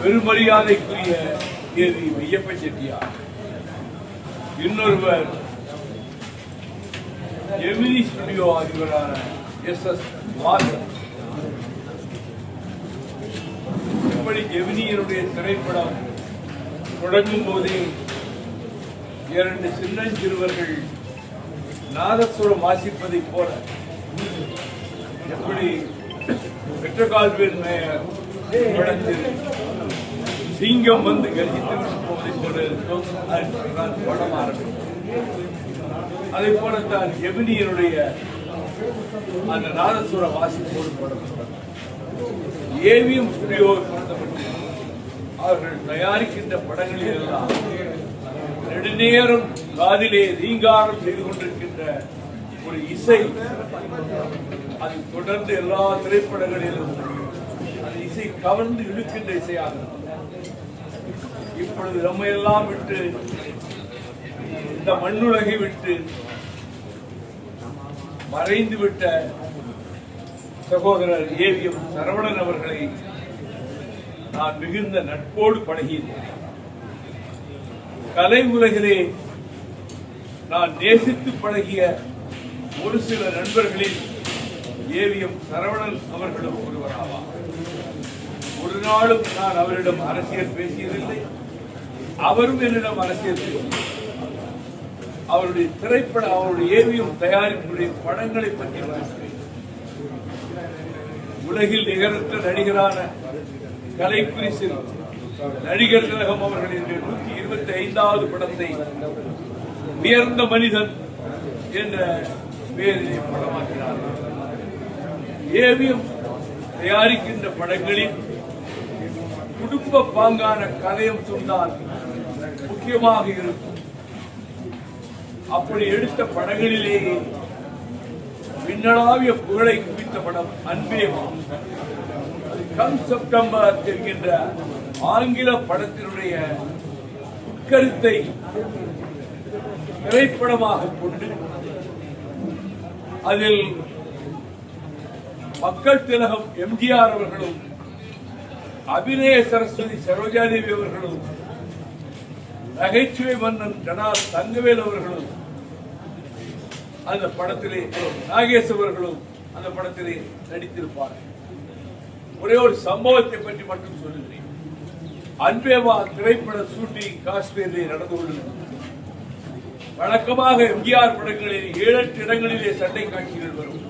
பெருமரியாதைக்குரிய கேதி வையப்ப செட்டியார். இன்னொருவர் Gemini studio அதிபரான எஸ் எஸ் வாசன் இப்படி ஜெமினியனுடைய திரைப்படம் தொடங்கும் போதே இரண்டு சின்னஞ்சிறுவர்கள் நாதஸ்வரம் வாசிப்பதைப் போல எப்படி பெற்றகால்வேல் மேயர் படத்தில் சிங்கம் வந்து கர்ஜித்து போவதை போல இருக்கும் அதை போலத்தான் எமினியனுடைய அந்த நாதஸ்வர வாசிப்போடு படம் ஏவிஎம் ஸ்டுடியோவை அவர்கள் தயாரிக்கின்ற படங்களில் எல்லாம் நெடுநேரம் காதிலே ரீங்காரம் செய்து கொண்டிருக்கின்ற ஒரு இசை. அது தொடர்ந்து எல்லா திரைப்படங்களிலும் அந்த இசை கவர்ந்து இழுக்கின்ற இசையாக. இப்பொழுது நம்ம எல்லாம் விட்டு இந்த மண்ணுலகை விட்டு மறைந்து விட்ட சகோதரர் ஏவிஎம் சரவணன் அவர்களை நான் மிகுந்த நட்போடு பழகியிருக்கிறேன் கலை உலகிலே நான் நேசித்து பழகிய ஒரு சில நண்பர்களில் ஏவிஎம் சரவணன் அவர்களும் ஒருவராவார் நாளும் நான் அவரிடம் அரசியல் பேசியதில்லை. அவரும் என்னிடம் அரசியல் பேசியது அவருடைய திரைப்பட அவருடைய ஏவிஎம் தயாரிப்புடைய படங்களை பற்றி பேசுகிறேன் உலகில் நிகரற்ற நடிகரான கலைக்குரிசில் நடிகர் திலகம் அவர்களின் நூற்றி இருபத்தி ஐந்தாவது படத்தை உயர்ந்த மனிதன் என்ற பெயரிலே படமாக்கினார் ஏவிஎம் தயாரிக்கின்ற படங்களில் குடும்ப பாங்கான கதையும் சொன்னால் முக்கியமாக இருக்கும். அப்படி எடுத்த படங்களிலேயே பின்னளாவிய புகழை குவித்த படம் அன்பே அது கம் செப்டம்பர் என்கின்ற ஆங்கில படத்தினுடைய உட்கருத்தை திரைப்படமாக கொண்டு அதில் மக்கள் திலகம் எம்ஜிஆர் அவர்களும் அபிநய சரஸ்வதி சரோஜாதேவி அவர்களும் நகைச்சுவை மன்னன் ஜனார் தங்கவேல் அவர்களும் அந்த படத்திலே நாகேஷ் அவர்களும் அந்த படத்திலே நடித்திருப்பார்கள் ஒரே ஒரு சம்பவத்தை பற்றி மட்டும் சொல்லுகிறேன். அன்பேவா திரைப்பட ஷூட்டிங் காஷ்மீரிலே நடந்து கொண்டிருந்தது வழக்கமாக எம்ஜிஆர் படங்களில் ஏழு எட்டு இடங்களிலே சண்டை காட்சிகள் வரும்.